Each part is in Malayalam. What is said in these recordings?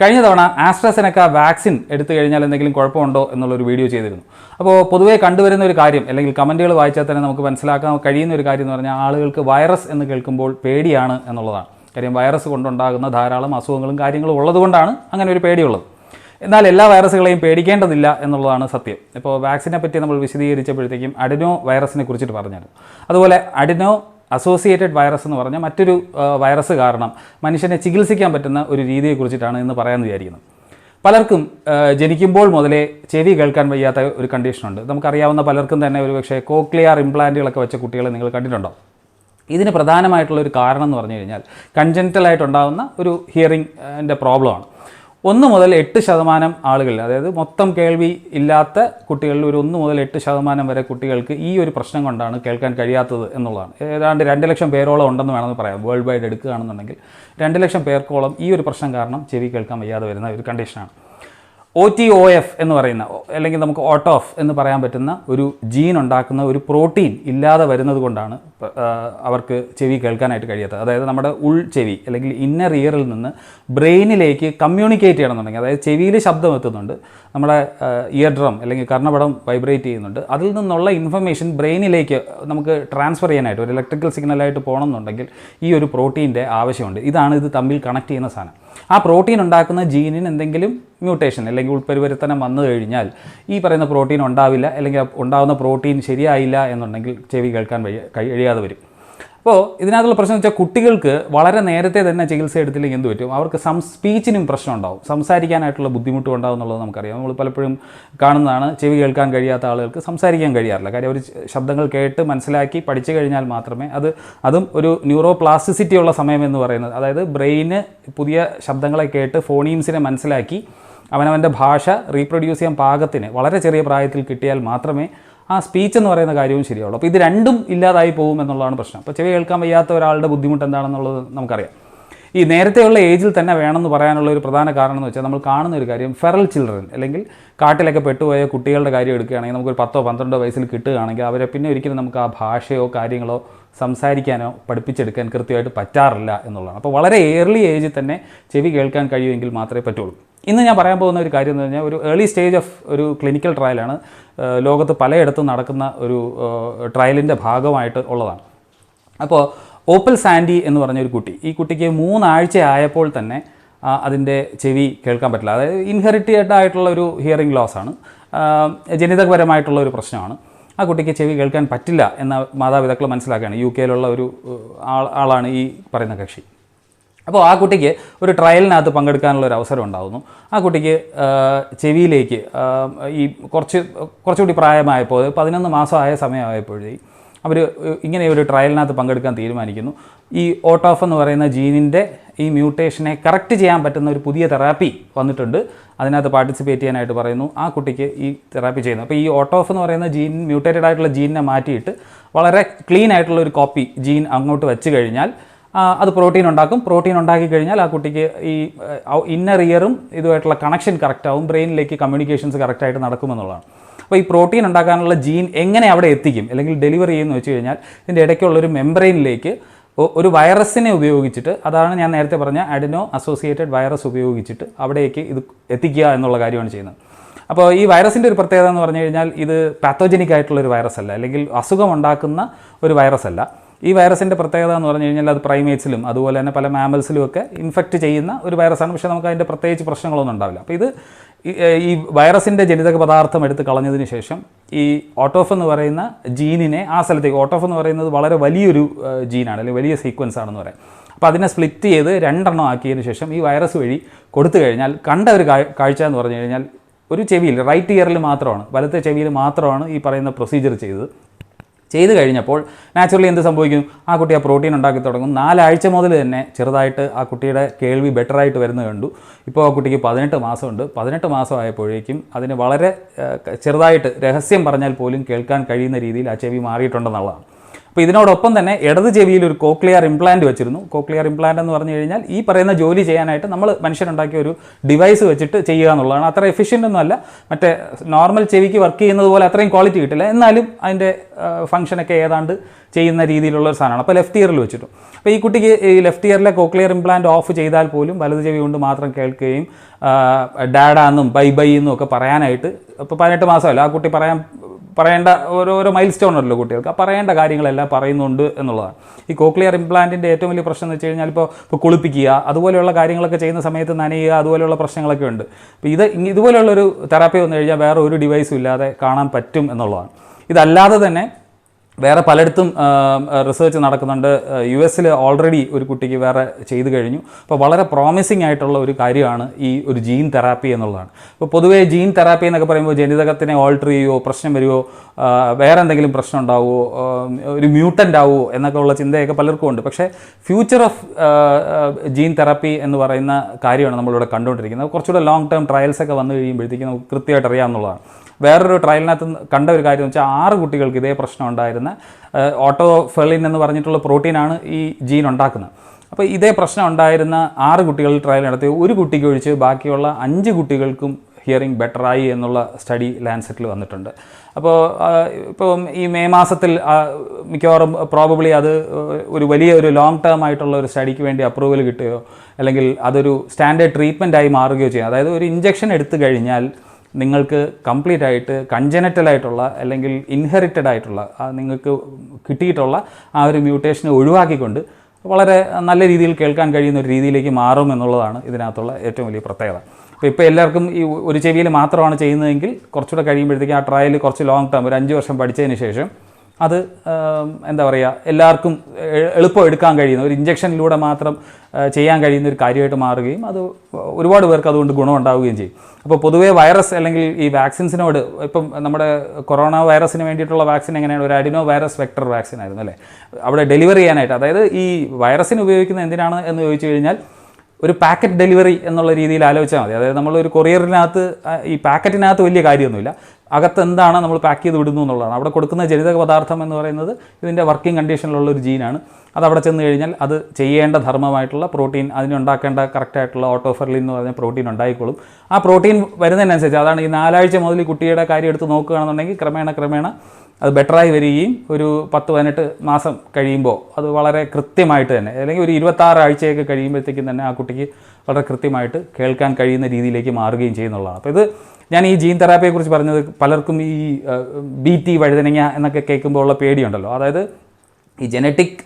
കഴിഞ്ഞ തവണ ആസ്ട്രസെനക്ക വാക്സിൻ എടുത്തു കഴിഞ്ഞാൽ എന്തെങ്കിലും കുഴപ്പമുണ്ടോ എന്നുള്ളൊരു വീഡിയോ ചെയ്തിരുന്നു. അപ്പോൾ പൊതുവേ കണ്ടുവരുന്ന ഒരു കാര്യം അല്ലെങ്കിൽ കമന്റുകൾ വായിച്ചാൽ തന്നെ നമുക്ക് മനസ്സിലാക്കാൻ കഴിയുന്ന ഒരു കാര്യം എന്ന് പറഞ്ഞാൽ ആളുകൾക്ക് വൈറസ് എന്ന് കേൾക്കുമ്പോൾ പേടിയാണ് എന്നുള്ളതാണ്. കാര്യം വൈറസ് കൊണ്ടുണ്ടാകുന്ന ധാരാളം അസുഖങ്ങളും കാര്യങ്ങളും ഉള്ളതുകൊണ്ടാണ് അങ്ങനെ ഒരു പേടിയുള്ളത്. എന്നാൽ എല്ലാ വൈറസുകളെയും പേടിക്കേണ്ടതില്ല എന്നുള്ളതാണ് സത്യം. ഇപ്പോൾ വാക്സിനെ പറ്റി നമ്മൾ വിശദീകരിച്ചപ്പോഴത്തേക്കും അഡിനോ വൈറസിനെ കുറിച്ചിട്ട് പറഞ്ഞായിരുന്നു. അതുപോലെ അഡിനോ അസോസിയേറ്റഡ് വൈറസ് എന്ന് പറഞ്ഞ മറ്റൊരു വൈറസ് കാരണം മനുഷ്യനെ ചികിത്സിക്കാൻ പറ്റുന്ന ഒരു രീതിയെക്കുറിച്ചിട്ടാണ് ഇന്ന് പറയാൻ വിചാരിക്കുന്നത്. പലർക്കും ജനിക്കുമ്പോൾ മുതലേ ചെവി കേൾക്കാൻ വയ്യാത്ത ഒരു കണ്ടീഷനുണ്ട് നമുക്കറിയാവുന്ന പലർക്കും തന്നെ ഒരു പക്ഷേ കോക്ലിയർ ഇംപ്ലാന്റുകളൊക്കെ വെച്ച കുട്ടികളെ നിങ്ങൾ കണ്ടിട്ടുണ്ടോ? ഇതിന് പ്രധാനമായിട്ടുള്ള ഒരു കാരണം എന്ന് പറഞ്ഞു കഴിഞ്ഞാൽ കൺജന്റലായിട്ടുണ്ടാകുന്ന ഒരു ഹിയറിംഗിന്റെ പ്രോബ്ലമാണ് ഒന്ന് മുതൽ എട്ട് ശതമാനം ആളുകളിൽ അതായത് മൊത്തം കേൾവി ഇല്ലാത്ത കുട്ടികളിൽ ഒരു ഒന്ന് മുതൽ എട്ട് ശതമാനം വരെ കുട്ടികൾക്ക് ഈ ഒരു പ്രശ്നം കൊണ്ടാണ് കേൾക്കാൻ കഴിയാത്തത് എന്നുള്ളതാണ്. ഏതാണ്ട് രണ്ട് ലക്ഷം പേരോളം ഉണ്ടെന്ന് വേണമെന്ന് പറയാം. വേൾഡ് വൈഡ് എടുക്കുകയാണെന്നുണ്ടെങ്കിൽ രണ്ട് ലക്ഷം പേർക്കോളം ഈ ഒരു പ്രശ്നം കാരണം ചെവി കേൾക്കാൻ വയ്യാതെ വരുന്ന ഒരു കണ്ടീഷനാണ് ഒ ടി ഒ എഫ് എന്ന് പറയുന്ന അല്ലെങ്കിൽ നമുക്ക് ഓട്ടോഫ് എന്ന് പറയാൻ പറ്റുന്ന ഒരു ജീൻ ഉണ്ടാക്കുന്ന ഒരു പ്രോട്ടീൻ ഇല്ലാതെ വരുന്നത് കൊണ്ടാണ് അവർക്ക് ചെവി കേൾക്കാനായിട്ട് കഴിയാത്തത്. അതായത് നമ്മുടെ ഉൾ ചെവി അല്ലെങ്കിൽ ഇന്നർ ഇയറിൽ നിന്ന് ബ്രെയിനിലേക്ക് കമ്മ്യൂണിക്കേറ്റ് ചെയ്യണമെന്നുണ്ടെങ്കിൽ അതായത് ചെവിയിൽ ശബ്ദം എത്തുന്നുണ്ട് നമ്മുടെ ഇയർ ഡ്രം അല്ലെങ്കിൽ കർണപടം വൈബ്രേറ്റ് ചെയ്യുന്നുണ്ട് അതിൽ നിന്നുള്ള ഇൻഫർമേഷൻ ബ്രെയിനിലേക്ക് നമുക്ക് ട്രാൻസ്ഫർ ചെയ്യാനായിട്ട് ഒരു ഇലക്ട്രിക്കൽ സിഗ്നലായിട്ട് പോകണമെന്നുണ്ടെങ്കിൽ ഈ ഒരു പ്രോട്ടീന്റെ ആവശ്യമുണ്ട്. ഇതാണ് ഇത് തമ്മിൽ കണക്ട് ചെയ്യുന്ന സാധനം. ആ പ്രോട്ടീൻ ഉണ്ടാക്കുന്ന ജീനിന് എന്തെങ്കിലും മ്യൂട്ടേഷൻ അല്ലെങ്കിൽ ഉൾപരിവർത്തനം വന്നു കഴിഞ്ഞാൽ ഈ പറയുന്ന പ്രോട്ടീൻ ഉണ്ടാവില്ല അല്ലെങ്കിൽ ഉണ്ടാകുന്ന പ്രോട്ടീൻ ശരിയായില്ല എന്നുണ്ടെങ്കിൽ ചെവി കേൾക്കാൻ കഴിയാതെ വരും. അപ്പോൾ ഇതിനകത്തുള്ള പ്രശ്നം വെച്ചാൽ കുട്ടികൾക്ക് വളരെ നേരത്തെ തന്നെ ചികിത്സ എടുത്തില്ലെങ്കിൽ എന്ത് പറ്റും? അവർക്ക് സം സ്പീച്ചിനും പ്രശ്നം ഉണ്ടാവും. സംസാരിക്കാനായിട്ടുള്ള ബുദ്ധിമുട്ട് ഉണ്ടാവും എന്നുള്ളത് നമുക്കറിയാം. നമ്മൾ പലപ്പോഴും കാണുന്നതാണ് ചെവി കേൾക്കാൻ കഴിയാത്ത ആളുകൾക്ക് സംസാരിക്കാൻ കഴിയാറില്ല. കാര്യം അവർ ശബ്ദങ്ങൾ കേട്ട് മനസ്സിലാക്കി പഠിച്ചു കഴിഞ്ഞാൽ മാത്രമേ അത് അതും ഒരു ന്യൂറോ പ്ലാസ്റ്റിസിറ്റി ഉള്ള സമയം എന്ന് പറയുന്നത്. അതായത് ബ്രെയിന് പുതിയ ശബ്ദങ്ങളെ കേട്ട് ഫോണീംസിനെ മനസ്സിലാക്കി അവനവന്റെ ഭാഷ റീപ്രൊഡ്യൂസ് ചെയ്യാൻ പാകത്തിന് വളരെ ചെറിയ പ്രായത്തിൽ കിട്ടിയാൽ മാത്രമേ ആ സ്പീച്ച് എന്ന് പറയുന്ന കാര്യവും ശരിയാവുള്ളൂ. അപ്പോൾ ഇത് രണ്ടും ഇല്ലാതായി പോകും എന്നുള്ളതാണ് പ്രശ്നം. അപ്പോൾ ചെവി കേൾക്കാൻ വയ്യാത്ത ഒരാളുടെ ബുദ്ധിമുട്ട് എന്താണെന്നുള്ളത് നമുക്കറിയാം. ഈ നേരത്തെയുള്ള ഏജിൽ തന്നെ വേണമെന്ന് പറയാനുള്ള ഒരു പ്രധാന കാരണം എന്ന് വെച്ചാൽ നമ്മൾ കാണുന്ന ഒരു കാര്യം ഫെറൽ ചിൽഡ്രൻ അല്ലെങ്കിൽ കാട്ടിലൊക്കെ പെട്ടുപോയ കുട്ടികളുടെ കാര്യം എടുക്കുകയാണെങ്കിൽ നമുക്കൊരു പത്തോ പന്ത്രണ്ടോ വയസ്സിൽ കിട്ടുകയാണെങ്കിൽ അവരെ പിന്നെ ഒരിക്കലും നമുക്ക് ആ ഭാഷയോ കാര്യങ്ങളോ സംസാരിക്കാനോ പഠിപ്പിച്ചെടുക്കാൻ കൃത്യമായിട്ട് പറ്റാറില്ല എന്നുള്ളതാണ്. അപ്പോൾ വളരെ ഏർലി ഏജിൽ തന്നെ ചെവി കേൾക്കാൻ കഴിയുമെങ്കിൽ മാത്രമേ പറ്റുള്ളൂ. ഇന്ന് ഞാൻ പറയാൻ പോകുന്ന ഒരു കാര്യം എന്ന് പറഞ്ഞാൽ ഒരു ഏർലി സ്റ്റേജ് ഓഫ് ഒരു ക്ലിനിക്കൽ ട്രയലാണ് ലോകത്ത് പലയിടത്തും നടക്കുന്ന ഒരു ട്രയലിന്റെ ഭാഗമായിട്ട് ഉള്ളതാണ്. അപ്പോൾ ഓപ്പൽ സാൻഡി എന്ന് പറഞ്ഞ ഒരു കുട്ടി ഈ കുട്ടിക്ക് മൂന്നാഴ്ച ആയപ്പോൾ തന്നെ അതിന്റെ ചെവി കേൾക്കാൻ പറ്റില്ല. അതായത് ഇൻഹെറിറ്റഡ് ആയിട്ടുള്ള ഒരു ഹിയറിംഗ് ലോസ് ആണ്. ജനിതകപരമായിട്ടുള്ള ഒരു പ്രശ്നമാണ്. ആ കുട്ടിക്ക് ചെവി കേൾക്കാൻ പറ്റില്ല എന്ന മാതാപിതാക്കൾ മനസ്സിലാക്കുകയാണ്. യു കെയിലുള്ള ഒരു ആളാണ് ഈ പറയുന്ന കക്ഷി. അപ്പോൾ ആ കുട്ടിക്ക് ഒരു ട്രയലിനകത്ത് പങ്കെടുക്കാനുള്ള ഒരു അവസരം ഉണ്ടാകുന്നു ആ കുട്ടിക്ക് ചെവിയിലേക്ക് ഈ കുറച്ച് കുറച്ചുകൂടി പ്രായമായപ്പോൾ പതിനൊന്ന് മാസമായ സമയമായപ്പോഴേ അവർ ഇങ്ങനെ ഒരു ട്രയലിനകത്ത് പങ്കെടുക്കാൻ തീരുമാനിക്കുന്നു. ഈ ഓട്ടോഫ് എന്ന് പറയുന്ന ജീനിന്റെ ഈ മ്യൂട്ടേഷനെ കറക്റ്റ് ചെയ്യാൻ പറ്റുന്ന ഒരു പുതിയ തെറാപ്പി വന്നിട്ടുണ്ട്. അതിനകത്ത് പാർട്ടിസിപ്പേറ്റ് ചെയ്യാനായിട്ട് പറയുന്നു. ആ കുട്ടിക്ക് ഈ തെറാപ്പി ചെയ്യുന്നു. അപ്പോൾ ഈ ഓട്ടോഫ് എന്ന് പറയുന്ന ജീൻ മ്യൂട്ടേറ്റഡ് ആയിട്ടുള്ള ജീനിനെ മാറ്റിയിട്ട് വളരെ ക്ലീൻ ആയിട്ടുള്ള ഒരു കോപ്പി ജീൻ അങ്ങോട്ട് വെച്ച് കഴിഞ്ഞാൽ അത് പ്രോട്ടീൻ ഉണ്ടാക്കും. പ്രോട്ടീൻ ഉണ്ടാക്കി കഴിഞ്ഞാൽ ആ കുട്ടിക്ക് ഈ ഇന്നർ ഇയറും ഇതുമായിട്ടുള്ള കണക്ഷൻ കറക്റ്റ് ആവും ബ്രെയിനിലേക്ക് കമ്മ്യൂണിക്കേഷൻസ് കറക്റ്റായിട്ട് നടക്കുമെന്നുള്ളതാണ്. അപ്പോൾ ഈ പ്രോട്ടീൻ ഉണ്ടാക്കാനുള്ള ജീൻ എങ്ങനെ അവിടെ എത്തിക്കും? അല്ലെങ്കിൽ ഡെലിവറി ചെയ്യുമെന്ന് വെച്ച് കഴിഞ്ഞാൽ ഇതിന്റെ ഇടയ്ക്കുള്ള ഒരു ഒ- ഒരു വൈറസിനെ ഉപയോഗിച്ചിട്ട് അതാണ് ഞാൻ നേരത്തെ പറഞ്ഞ അഡിനോ അസോസിയേറ്റഡ് വൈറസ് ഉപയോഗിച്ചിട്ട് അവിടേക്ക് ഇത് എത്തിക്കുക എന്നുള്ള കാര്യമാണ് ചെയ്യുന്നത്. അപ്പോൾ ഈ വൈറസിന്റെ ഒരു പ്രത്യേകത എന്ന് പറഞ്ഞു കഴിഞ്ഞാൽ ഇത് പാത്തോജനിക് ആയിട്ടുള്ള ഒരു വൈറസ് അല്ല അല്ലെങ്കിൽ അസുഖം ഉണ്ടാക്കുന്ന ഒരു വൈറസ് അല്ല ഈ വൈറസിന്റെ പ്രത്യേകത എന്ന് പറഞ്ഞു കഴിഞ്ഞാൽ അത് പ്രൈമേറ്റ്സിലും അതുപോലെ തന്നെ പല മാമൽസിലും ഒക്കെ ഇൻഫെക്റ്റ് ചെയ്യുന്ന ഒരു വൈറസാണ് പക്ഷേ നമുക്ക് അതിന്റെ പ്രത്യേകിച്ച് പ്രശ്നങ്ങളൊന്നും ഉണ്ടാവില്ല. അപ്പോൾ ഇത് ഈ- വൈറസിന്റെ ജനിതക പദാർത്ഥം എടുത്ത് കളഞ്ഞതിന് ശേഷം ഈ ഓട്ടോഫ് എന്ന് പറയുന്ന ജീനിനെ ആ സ്ഥലത്തേക്ക് ഓട്ടോഫ് എന്ന് പറയുന്നത് വളരെ വലിയൊരു ജീനാണ് അല്ലെങ്കിൽ വലിയ സീക്വൻസ് ആണെന്ന് പറയാം. അപ്പോൾ അതിനെ സ്പ്ലിറ്റ് ചെയ്ത് രണ്ടെണ്ണം ആക്കിയതിന് ശേഷം ഈ വൈറസ് വഴി കൊടുത്തു കഴിഞ്ഞാൽ കണ്ട ഒരു കാഴ്ച എന്ന് പറഞ്ഞു കഴിഞ്ഞാൽ ഒരു ചെവിയിൽ റൈറ്റ് ഇയറിൽ മാത്രമാണ് വലത്തെ ചെവിയിൽ മാത്രമാണ് ഈ പറയുന്ന പ്രൊസീജിയർ ചെയ്തത്. ചെയ്ത് കഴിഞ്ഞപ്പോൾ നാച്ചുറലി എന്ത് സംഭവിക്കും? ആ കുട്ടി ആ പ്രോട്ടീൻ ഉണ്ടാക്കി തുടങ്ങും. നാലാഴ്ച മുതൽ തന്നെ ചെറുതായിട്ട് ആ കുട്ടിയുടെ കേൾവി ബെറ്റർ ആയിട്ട് വരുന്നത് കണ്ടു. ഇപ്പോൾ ആ കുട്ടിക്ക് പതിനെട്ട് മാസമുണ്ട്. പതിനെട്ട് മാസമായപ്പോഴേക്കും അതിന് വളരെ ചെറുതായിട്ട് രഹസ്യം പറഞ്ഞാൽ പോലും കേൾക്കാൻ കഴിയുന്ന രീതിയിൽ ആ ചെവി മാറിയിട്ടുണ്ടെന്നുള്ളതാണ്. അപ്പോൾ ഇതിനോടൊപ്പം തന്നെ ഇടത് ചെവിയിൽ ഒരു കോക്ലിയർ ഇംപ്ലാന്റ് വെച്ചിരുന്നു. കോക്ലിയർ ഇംപ്ലാന്റ് എന്ന് പറഞ്ഞു കഴിഞ്ഞാൽ ഈ പറയുന്ന ജോലി ചെയ്യാനായിട്ട് നമ്മൾ മനുഷ്യനുണ്ടാക്കിയ ഒരു ഡിവൈസ് വെച്ചിട്ട് ചെയ്യുക എന്നുള്ളതാണ്. അത്ര എഫിഷ്യന്റ് ഒന്നുമല്ല മറ്റേ നോർമൽ ചെവിക്ക് വർക്ക് ചെയ്യുന്നത് പോലെ അത്രയും ക്വാളിറ്റി കിട്ടില്ല. എന്നാലും അതിന്റെ ഫംഗ്ഷനൊക്കെ ഏതാണ്ട് ചെയ്യുന്ന രീതിയിലുള്ള ഒരു സാധനമാണ്. അപ്പോൾ ലെഫ്റ്റ് ഇയറിൽ വെച്ചിട്ടു. അപ്പോൾ ഈ കുട്ടിക്ക് ഈ ലെഫ്റ്റ് ഇയറിലെ കോക്ലിയർ ഇംപ്ലാന്റ് ഓഫ് ചെയ്താൽ പോലും വലത് ചെവി കൊണ്ട് മാത്രം കേൾക്കുകയും ഡാഡാന്നും ബൈ ബൈ എന്നും ഒക്കെ പറയാനായിട്ട് ഇപ്പോൾ പതിനെട്ട് മാസമല്ല ആ കുട്ടി പറയാൻ പറയേണ്ട ഓരോരോ മൈൽ സ്റ്റോൺ ഉണ്ടല്ലോ കുട്ടികൾക്ക്. പറയേണ്ട കാര്യങ്ങളെല്ലാം പറയുന്നുണ്ട് എന്നുള്ളതാണ്. ഈ കോക്ലിയർ ഇംപ്ലാന്റിന്റെ ഏറ്റവും വലിയ പ്രശ്നം എന്ന് വെച്ച് കഴിഞ്ഞാൽ ഇപ്പോൾ ഇപ്പോൾ കുളിപ്പിക്കുക അതുപോലെയുള്ള കാര്യങ്ങളൊക്കെ ചെയ്യുന്ന സമയത്ത് നനയുക അതുപോലെയുള്ള പ്രശ്നങ്ങളൊക്കെ ഉണ്ട്. അപ്പോൾ ഇത് ഇതുപോലെയുള്ളൊരു തെറാപ്പി വന്നു കഴിഞ്ഞാൽ വേറെ ഒരു ഡിവൈസും ഇല്ലാതെ കാണാൻ പറ്റും എന്നുള്ളതാണ്. ഇതല്ലാതെ തന്നെ വേറെ പലയിടത്തും റിസർച്ച് നടക്കുന്നുണ്ട്. യു എസിൽ ഓൾറെഡി ഒരു കുട്ടിക്ക് വേറെ ചെയ്തു കഴിഞ്ഞു. അപ്പോൾ വളരെ പ്രോമിസിങ് ആയിട്ടുള്ള ഒരു കാര്യമാണ് ഈ ഒരു ജീൻ തെറാപ്പി എന്നുള്ളതാണ്. ഇപ്പോൾ പൊതുവേ ജീൻ തെറാപ്പി എന്നൊക്കെ പറയുമ്പോൾ ജനിതകത്തിനെ ഓൾട്ടർ ചെയ്യുമോ പ്രശ്നം വരുമോ വേറെ എന്തെങ്കിലും പ്രശ്നം ഉണ്ടാവുമോ ഒരു മ്യൂട്ടന്റ് ആവുമോ എന്നൊക്കെ ഉള്ള ചിന്തയൊക്കെ പലർക്കും ഉണ്ട്. പക്ഷേ ഫ്യൂച്ചർ ഓഫ് ജീൻ തെറാപ്പി എന്ന് പറയുന്ന കാര്യമാണ് നമ്മളിവിടെ കണ്ടുകൊണ്ടിരിക്കുന്നത്. കുറച്ചുകൂടെ ലോങ് ടേം ട്രയൽസ് ഒക്കെ വന്നു കഴിയുമ്പോഴത്തേക്കും നമുക്ക് കൃത്യമായിട്ട് അറിയാമെന്നുള്ളതാണ് വേറൊരു ട്രയലിനകത്ത് കണ്ട ഒരു കാര്യം എന്ന് വെച്ചാൽ ആറ് കുട്ടികൾക്ക് ഇതേ പ്രശ്നം ഉണ്ടായിരുന്ന. ഓട്ടോ ഫെളിൻ എന്ന് പറഞ്ഞിട്ടുള്ള പ്രോട്ടീനാണ് ഈ ജീൻ ഉണ്ടാക്കുന്നത്. അപ്പോൾ ഇതേ പ്രശ്നം ഉണ്ടായിരുന്ന ആറ് കുട്ടികൾ ട്രയൽ നടത്തി. ഒരു കുട്ടിക്ക് ഒഴിച്ച് ബാക്കിയുള്ള അഞ്ച് കുട്ടികൾക്കും ഹിയറിംഗ് ബെറ്ററായി എന്നുള്ള സ്റ്റഡി ലാൻസെറ്റിൽ വന്നിട്ടുണ്ട്. അപ്പോൾ ഇപ്പം ഈ മെയ് മാസത്തിൽ മിക്കവാറും പ്രോബബ്ലി അത് ഒരു വലിയ ഒരു ലോങ് ടേം ആയിട്ടുള്ള ഒരു സ്റ്റഡിക്ക് വേണ്ടി അപ്രൂവൽ കിട്ടുകയോ അല്ലെങ്കിൽ അതൊരു സ്റ്റാൻഡേർഡ് ട്രീറ്റ്മെന്റായി മാറുകയോ ചെയ്യും. അതായത് ഒരു ഇഞ്ചക്ഷൻ എടുത്തു കഴിഞ്ഞാൽ നിങ്ങൾക്ക് കംപ്ലീറ്റ് ആയിട്ട് കൺജനറ്റൽ ആയിട്ടുള്ള അല്ലെങ്കിൽ ഇൻഹെറിറ്റഡ് ആയിട്ടുള്ള നിങ്ങൾക്ക് കിട്ടിയിട്ടുള്ള ആ ഒരു മ്യൂട്ടേഷനെ ഒഴിവാക്കിക്കൊണ്ട് വളരെ നല്ല രീതിയിൽ കേൾക്കാൻ കഴിയുന്ന ഒരു രീതിയിലേക്ക് മാറും എന്നുള്ളതാണ് ഇതിനകത്തുള്ള ഏറ്റവും വലിയ പ്രത്യേകത. അപ്പോൾ ഇപ്പോൾ എല്ലാവർക്കും ഈ ഒരു ചെവിയിൽ മാത്രമാണ് ചെയ്യുന്നതെങ്കിൽ കുറച്ചുകൂടെ കഴിയുമ്പോഴത്തേക്കും ആ ട്രയൽ കുറച്ച് ലോങ് ടേം ഒരു അഞ്ച് വർഷം പഠിച്ചതിന് ശേഷം അത് എന്താ പറയുക എല്ലാവർക്കും എളുപ്പം എടുക്കാൻ കഴിയുന്ന ഒരു ഇഞ്ചക്ഷനിലൂടെ മാത്രം ചെയ്യാൻ കഴിയുന്ന ഒരു കാര്യമായിട്ട് മാറുകയും അത് ഒരുപാട് പേർക്ക് അതുകൊണ്ട് ഗുണമുണ്ടാവുകയും ചെയ്യും. അപ്പോൾ പൊതുവേ വൈറസ് അല്ലെങ്കിൽ ഈ വാക്സിൻസിനോട് ഇപ്പം നമ്മുടെ കൊറോണ വൈറസിന് വേണ്ടിയിട്ടുള്ള വാക്സിൻ എങ്ങനെയാണ്? ഒരു അഡിനോ വൈറസ് വെക്ടർ വാക്സിൻ ആയിരുന്നു അല്ലേ? അവിടെ ഡെലിവറി ചെയ്യാനായിട്ട്. അതായത് ഈ വൈറസിന് ഉപയോഗിക്കുന്ന എന്തിനാണ് എന്ന് ചോദിച്ചു കഴിഞ്ഞാൽ ഒരു പാക്കറ്റ് ഡെലിവറി എന്നുള്ള രീതിയിൽ ആലോചിച്ചാൽ മതി. അതായത് നമ്മൾ ഒരു കൊറിയറിനകത്ത് ഈ പാക്കറ്റിനകത്ത് വലിയ കാര്യമൊന്നുമില്ല. അകത്ത് എന്താണ് നമ്മൾ പാക്ക് ചെയ്ത് വിടുന്നു എന്നുള്ളതാണ്. അവിടെ കൊടുക്കുന്ന ജനിതക പദാർത്ഥം എന്ന് പറയുന്നത് ഇതിന്റെ വർക്കിംഗ് കണ്ടീഷനിലുള്ള ഒരു ജീനാണ് അത് അവിടെ ചെന്ന് കഴിഞ്ഞാൽ അത് ചെയ്യേണ്ട ധർമ്മമായിട്ടുള്ള പ്രോട്ടീൻ അതിനുണ്ടാക്കേണ്ട കറക്റ്റായിട്ടുള്ള ഓട്ടോഫെർലിൻ എന്ന് പറഞ്ഞ പ്രോട്ടീൻ ഉണ്ടായിക്കോളും. ആ പ്രോട്ടീൻ വരുന്നതിനനുസരിച്ച് അതാണ് ഈ നാലാഴ്ച മുതൽ കുട്ടിയുടെ കാര്യം എടുത്ത് നോക്കുകയാണെന്നുണ്ടെങ്കിൽ ക്രമേണ ക്രമേണ അത് ബെറ്ററായി വരികയും ഒരു പത്ത് പതിനെട്ട് മാസം കഴിയുമ്പോൾ അത് വളരെ കൃത്യമായിട്ട് തന്നെ അല്ലെങ്കിൽ ഒരു ഇരുപത്താറ് ആഴ്ചയൊക്കെ കഴിയുമ്പോഴത്തേക്കും തന്നെ ആ കുട്ടിക്ക് വളരെ കൃത്യമായിട്ട് കേൾക്കാൻ കഴിയുന്ന രീതിയിലേക്ക് മാറുകയും ചെയ്യുന്നുള്ളതാണ്. അപ്പോൾ ഇത് ഞാൻ ഈ ജീൻ തെറാപ്പിയെക്കുറിച്ച് പറഞ്ഞത് പലർക്കും ഈ ബി ടി വഴുതനങ്ങ എന്നൊക്കെ കേൾക്കുമ്പോൾ ഉള്ള പേടിയുണ്ടല്ലോ. അതായത് ഈ ജനറ്റിക്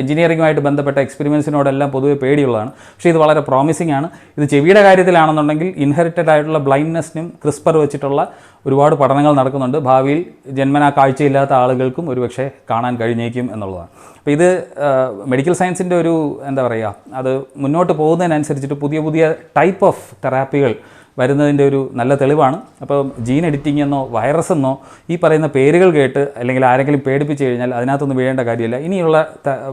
എഞ്ചിനീയറിംഗുമായിട്ട് ബന്ധപ്പെട്ട എക്സ്പെരിമെൻസിനോടെല്ലാം പൊതുവെ പേടിയുള്ളതാണ്. പക്ഷേ ഇത് വളരെ പ്രോമിസിംഗ് ആണ്. ഇത് ചെവിയുടെ കാര്യത്തിലാണെന്നുണ്ടെങ്കിൽ ഇൻഹെറിറ്റഡ് ആയിട്ടുള്ള ബ്ലൈൻഡ്നെസ്സിനും ക്രിസ്പർ വെച്ചിട്ടുള്ള ഒരുപാട് പഠനങ്ങൾ നടക്കുന്നുണ്ട്. ഭാവിയിൽ ജന്മനാ കാഴ്ചയില്ലാത്ത ആളുകൾക്കും ഒരുപക്ഷെ കാണാൻ കഴിഞ്ഞേക്കും എന്നുള്ളതാണ്. അപ്പോൾ ഇത് മെഡിക്കൽ സയൻസിന്റെ ഒരു എന്താ പറയുക അത് മുന്നോട്ട് പോകുന്നതിനനുസരിച്ചിട്ട് പുതിയ പുതിയ ടൈപ്പ് ഓഫ് തെറാപ്പികൾ വരുന്നതിന്റെ ഒരു നല്ല തെളിവാണ്. അപ്പോൾ ജീൻ എഡിറ്റിംഗ് എന്നോ വൈറസ് എന്നോ ഈ പറയുന്ന പേരുകൾ കേട്ട് അല്ലെങ്കിൽ ആരെങ്കിലും പേടിപ്പിച്ച് കഴിഞ്ഞാൽ അതിനകത്തൊന്നും വീഴേണ്ട കാര്യമില്ല. ഇനിയുള്ള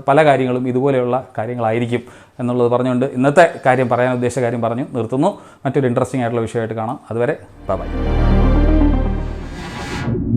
പല കാര്യങ്ങളും ഇതുപോലെയുള്ള കാര്യങ്ങളായിരിക്കും എന്നുള്ളത് പറഞ്ഞുകൊണ്ട് ഇന്നത്തെ കാര്യം പറയാൻ ഉദ്ദേശിച്ച കാര്യം പറഞ്ഞു. നിർത്തുന്നു. മറ്റൊരു ഇൻട്രസ്റ്റിംഗ് ആയിട്ടുള്ള വിഷയമായിട്ട് കാണാം. അതുവരെ ബൈ